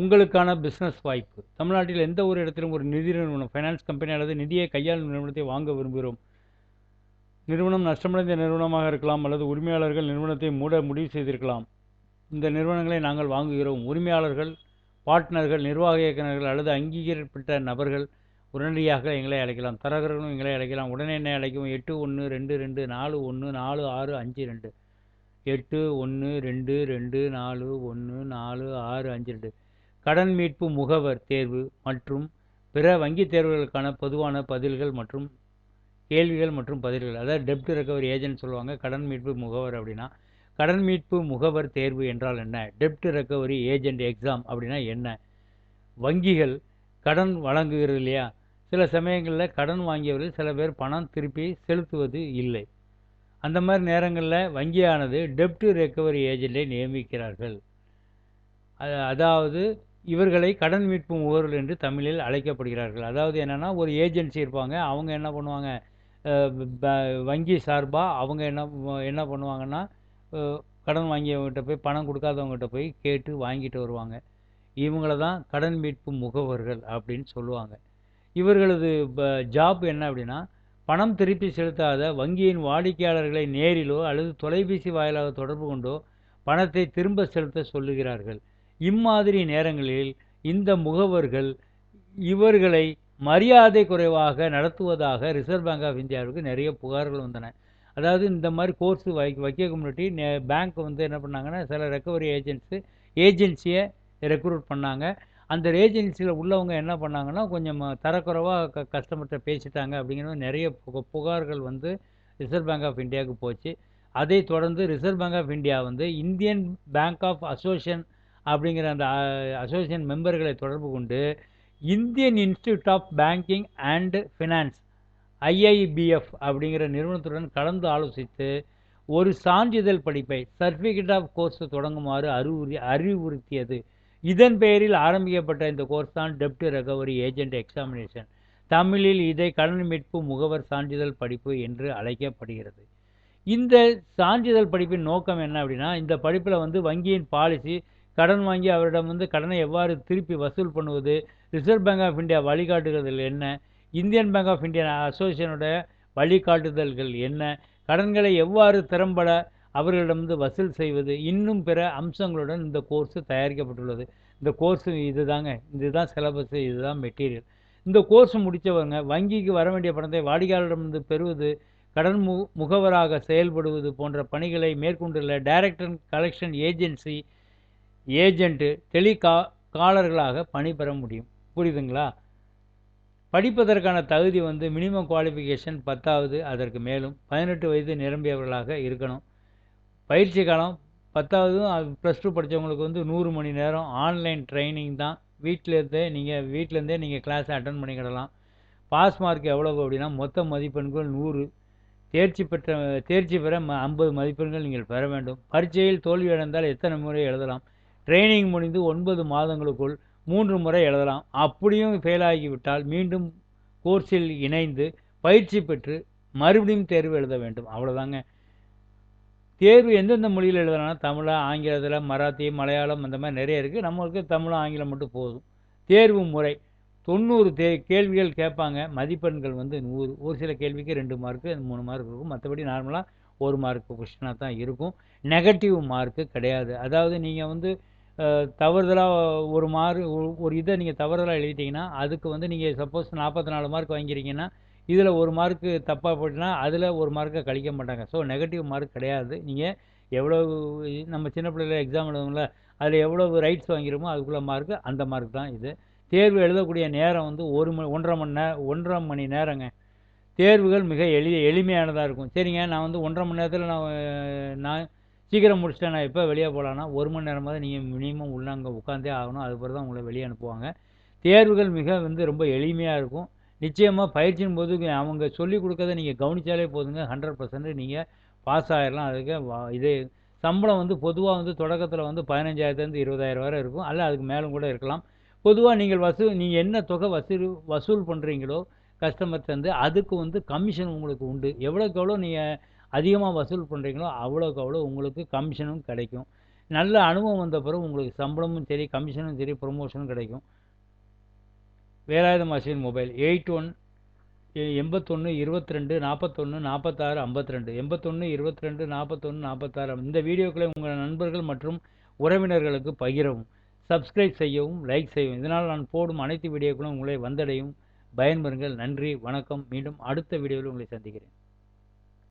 உங்களுக்கான பிஸ்னஸ் வாய்ப்பு. தமிழ்நாட்டில் எந்த ஒரு இடத்திலும் ஒரு நிதி நிறுவனம் ஃபைனான்ஸ் கம்பெனி அல்லது நிதியை கையாளும் நிறுவனத்தை வாங்க விரும்புகிறோம். நிறுவனம் நஷ்டமடைந்த நிறுவனமாக இருக்கலாம் அல்லது உரிமையாளர்கள் நிறுவனத்தை மூட முடிவு செய்திருக்கலாம். இந்த நிறுவனங்களை நாங்கள் வாங்குகிறோம். உரிமையாளர்கள் பார்ட்னர்கள் நிர்வாக இயக்குநர்கள் அல்லது அங்கீகரிக்கப்பட்ட நபர்கள் உடனடியாக எங்களை அழைக்கலாம். தரகர்களும் எங்களை அழைக்கலாம். உடனே என்னை அழைக்கவும். எட்டு ஒன்று ரெண்டு ரெண்டு நாலு ஒன்று நாலு ஆறு அஞ்சு ரெண்டு. எட்டு ஒன்று ரெண்டு ரெண்டு நாலு ஒன்று நாலு ஆறு அஞ்சு ரெண்டு. கடன் மீட்பு முகவர் தேர்வு மற்றும் பிற வங்கித் தேர்வுகளுக்கான பொதுவான பதில்கள் மற்றும் கேள்விகள் மற்றும் பதில்கள். அதாவது டெப்ட் ரெக்கவரி ஏஜென்ட் சொல்லுவாங்க. கடன் மீட்பு முகவர் அப்படின்னா கடன் மீட்பு முகவர் தேர்வு என்றால் என்ன? டெப்ட் ரெக்கவரி ஏஜென்ட் எக்ஸாம் அப்படின்னா என்ன? வங்கிகள் கடன் வழங்குகிறது இல்லையா? சில சமயங்களில் கடன் வாங்கியவர்கள் சில பேர் பணம் திருப்பி செலுத்துவது இல்லை. அந்த மாதிரி நேரங்களில் வங்கியானது டெப்ட் ரெக்கவரி ஏஜென்ட்டை நியமிக்கிறார்கள். அதாவது இவர்களை கடன் மீட்பு முகவர்கள் என்று தமிழில் அழைக்கப்படுகிறார்கள். அதாவது என்னென்னா ஒரு ஏஜென்சி இருப்பாங்க. அவங்க என்ன பண்ணுவாங்க? ப- வங்கி சார்பாக அவங்க என்ன என்ன பண்ணுவாங்கன்னா கடன் வாங்கியவங்ககிட்ட போய் பணம் கொடுக்காதவங்ககிட்ட போய் கேட்டு வாங்கிட்டு வருவாங்க. இவங்கள தான் கடன் மீட்பு முகவர்கள் அப்படின்னு சொல்லுவாங்க. இவர்களது ஜாப் என்ன அப்படின்னா பணம் திருப்பி செலுத்தாத வங்கியின் வாடிக்கையாளர்களை நேரிலோ அல்லது தொலைபேசி வாயிலாக தொடர்பு கொண்டோ பணத்தை திரும்ப செலுத்த சொல்லுகிறார்கள். இம்மாதிரி நேரங்களில் இந்த முகவர்கள் இவர்களை மரியாதை குறைவாக நடத்துவதாக ரிசர்வ் பேங்க் ஆஃப் இந்தியாவிற்கு நிறைய புகார்கள் வந்தன. அதாவது இந்த மாதிரி கோர்ஸ் வை வைக்க முன்னாடி பேங்க் வந்து என்ன பண்ணாங்கன்னா சில ரெக்கவரி ஏஜென்ட்ஸு ஏஜென்சியை ரெக்ரூட் பண்ணாங்க. அந்த ஏஜென்சியில் உள்ளவங்க என்ன பண்ணாங்கன்னா கொஞ்சம் தரக்குறைவாக க கஸ்டமர்கிட்ட பேசிட்டாங்க அப்படிங்கிற நிறைய புக புகார்கள் வந்து ரிசர்வ் பேங்க் ஆஃப் இந்தியாவுக்கு போச்சு. அதை தொடர்ந்து ரிசர்வ் பேங்க் ஆஃப் இந்தியா வந்து இந்தியன் பேங்க் ஆஃப் அசோசியேஷன் அப்படிங்கிற அந்த அசோசியேஷன் மெம்பர்களை தொடர்பு கொண்டு Indian Institute of Banking and Finance IIBF அப்படிங்கிற நிறுவனத்துடன் கலந்து ஆலோசித்து ஒரு சான்றிதழ் படிப்பை சர்டிஃபிகேட் ஆஃப் கோர்ஸ் தொடங்குமாறு அறிவுறு அறிவுறுத்தியது. இதன் பெயரில் ஆரம்பிக்கப்பட்ட இந்த கோர்ஸ் தான் டெப்ட் ரெக்கவரி ஏஜென்ட் எக்ஸாமினேஷன் தமிழில் இதை கடன் மீட்பு முகவர் சான்றிதழ் படிப்பு என்று அழைக்கப்படுகிறது. இந்த சான்றிதழ் படிப்பின் நோக்கம் என்ன அப்படின்னா இந்த படிப்பில் வந்து வங்கியின் பாலிசி கடன் வாங்கி அவரிடம் வந்து கடனை எவ்வாறு திருப்பி வசூல் பண்ணுவது ரிசர்வ் பேங்க் ஆஃப் இந்தியா வழிகாட்டுதல்கள் என்ன இந்தியன் பேங்க் ஆஃப் இந்தியா அசோசியேஷனோட வழிகாட்டுதல்கள் என்ன கடன்களை எவ்வாறு திறம்பட அவர்களிடமிருந்து வசூல் செய்வது இன்னும் பிற அம்சங்களுடன் இந்த கோர்ஸ் தயாரிக்கப்பட்டுள்ளது. இந்த கோர்ஸ் இதுதாங்க இதுதான் சிலபஸ் இதுதான் மெட்டீரியல் இந்த கோர்ஸ் முடித்தவங்க வங்கிக்கு வர வேண்டிய பணத்தை வாடிக்கையாளரிடமிருந்து பெறுவது கடன் மு முகவராக செயல்படுவது போன்ற பணிகளை மேற்கொண்டுள்ள டைரக்டர் கலெக்ஷன் ஏஜென்சி ஏஜென்ட்டு டெலிகா காலர்களாக பணிபெற முடியும். புரியுதுங்களா? படிப்பதற்கான தகுதி வந்து மினிமம் குவாலிஃபிகேஷன் பத்தாவது அதற்கு மேலும் பதினெட்டு வயது நிரம்பியவர்களாக இருக்கணும். பயிற்சி காலம் பத்தாவதும் ப்ளஸ் டூ படித்தவங்களுக்கு வந்து நூறு மணி நேரம் ஆன்லைன் ட்ரைனிங் தான். வீட்டிலேருந்தே நீங்கள் வீட்டிலேருந்தே நீங்கள் கிளாஸை அட்டன் பண்ணிக்கிடலாம் பாஸ் மார்க் எவ்வளவு அப்படின்னா மொத்த மதிப்பெண்கள் நூறு. தேர்ச்சி பெற்ற தேர்ச்சி பெற ம ஐம்பது மதிப்பெண்கள் நீங்கள் பெற வேண்டும். பரீட்சையில் தோல்வி அடைந்தால் எத்தனை முறை எழுதலாம்? ட்ரைனிங் முடிந்து ஒன்பது மாதங்களுக்குள் மூன்று முறை எழுதலாம். அப்படியும் ஃபெயில் ஆகிவிட்டால் மீண்டும் கோர்ஸில் இணைந்து பயிற்சி பெற்று மறுபடியும் தேர்வு எழுத வேண்டும். அவ்வளோதாங்க தேர்வு எந்தெந்த மொழியில் எழுதலாம் தமிழ் ஆங்கிலத்தில் மராத்தி மலையாளம் அந்த மாதிரி நிறைய இருக்குது நம்மளுக்கு தமிழ் ஆங்கிலம் மட்டும் போதும். தேர்வு முறை. தொண்ணூறு தே கேள்விகள் கேட்பாங்க. மதிப்பெண்கள் வந்து நூறு. ஒரு சில கேள்விக்கு ரெண்டு மார்க்கு மூணு மார்க் இருக்கும். மற்றபடி நார்மலாக ஒரு மார்க் கொஷினாக தான் இருக்கும். நெகட்டிவ் மார்க்கு கிடையாது. அதாவது நீங்கள் வந்து தவறுதலாக ஒரு மார்க் ஒரு இதை நீங்கள் தவறுதலாக எழுதிட்டீங்கன்னா அதுக்கு வந்து நீங்கள் சப்போஸ் நாற்பத்தி நாலு மார்க் வாங்கிறீங்கன்னா இதில் ஒரு மார்க்கு தப்பாக போட்டுனா அதில் ஒரு மார்க்கை கழிக்க மாட்டாங்க. ஸோ நெகட்டிவ் மார்க் கிடையாது. நீங்கள் எவ்வளோ நம்ம சின்ன பிள்ளைல எக்ஸாம் எழுதுவோம்ல அதில் எவ்வளோ ரைட்ஸ் வாங்கிறோமோ அதுக்குள்ளே மார்க்கு அந்த மார்க் தான் இது. தேர்வு எழுதக்கூடிய நேரம் வந்து ஒரு மணி ஒன்றரை மணி நே ஒன்றரை மணி நேரங்க. தேர்வுகள் மிக எளிய எளிமையானதாக இருக்கும். சரிங்க நான் வந்து ஒன்றரை மணி நேரத்தில் நான் நான் சீக்கிரம் முடிச்சிட்டேன் நான் வெளியே போகலான்னா ஒரு மணி நேரமாவது நீங்கள் மினிமம் உள்ளே அங்கே உட்காந்தே ஆகணும். அதுக்கப்புறம் தான் உங்களை வெளியே அனுப்புவாங்க. தேர்வுகள் மிக வந்து ரொம்ப எளிமையாக இருக்கும். நிச்சயமாக பயிற்சியின் போது அவங்க சொல்லிக் கொடுக்கறத நீங்கள் கவனித்தாலே போதுங்க. ஹண்ட்ரட் பர்சன்ட் நீங்கள் பாஸ் ஆகிடலாம் அதுக்கு வா- இது சம்பளம் வந்து பொதுவாக வந்து தொடக்கத்தில் வந்து பதினஞ்சாயிரத்துலேருந்து இருபதாயிரம் வரை இருக்கும். அல்ல அதுக்கு மேலும் கூட இருக்கலாம். பொதுவாக நீங்கள் வசூல் நீங்கள் என்ன தொகை வசூல் வசூல் பண்ணுறீங்களோ கஸ்டமர்ஸ் அதுக்கு வந்து கமிஷன் உங்களுக்கு உண்டு. எவ்வளோக்கு எவ்வளோ நீங்கள் அதிகமாக வசூல் பண்ணுறீங்களோ அவ்வளோக்கு அவ்வளோ உங்களுக்கு கமிஷனும் கிடைக்கும். நல்ல அனுபவம் வந்த பிறகு உங்களுக்கு சம்பளமும் சரி கமிஷனும் சரி ப்ரொமோஷனும் கிடைக்கும். Velayudham Ashwin mobile eight one எண்பத்தொன்று இருபத்தி ரெண்டு நாற்பத்தொன்று நாற்பத்தாறு ஐம்பத்தி ரெண்டு எண்பத்தொன்று இருபத்தி ரெண்டு நாற்பத்தொன்று நாற்பத்தாறு இந்த வீடியோக்களை உங்கள் நண்பர்கள் மற்றும் உறவினர்களுக்கு பகிரவும். சப்ஸ்கிரைப் செய்யவும் லைக் செய்யவும். இதனால் நான் போடும் அனைத்து வீடியோக்களும் உங்களை வந்தடையும். பயன்பெறுங்கள். நன்றி வணக்கம். மீண்டும் அடுத்த வீடியோவில் உங்களை சந்திக்கிறேன்.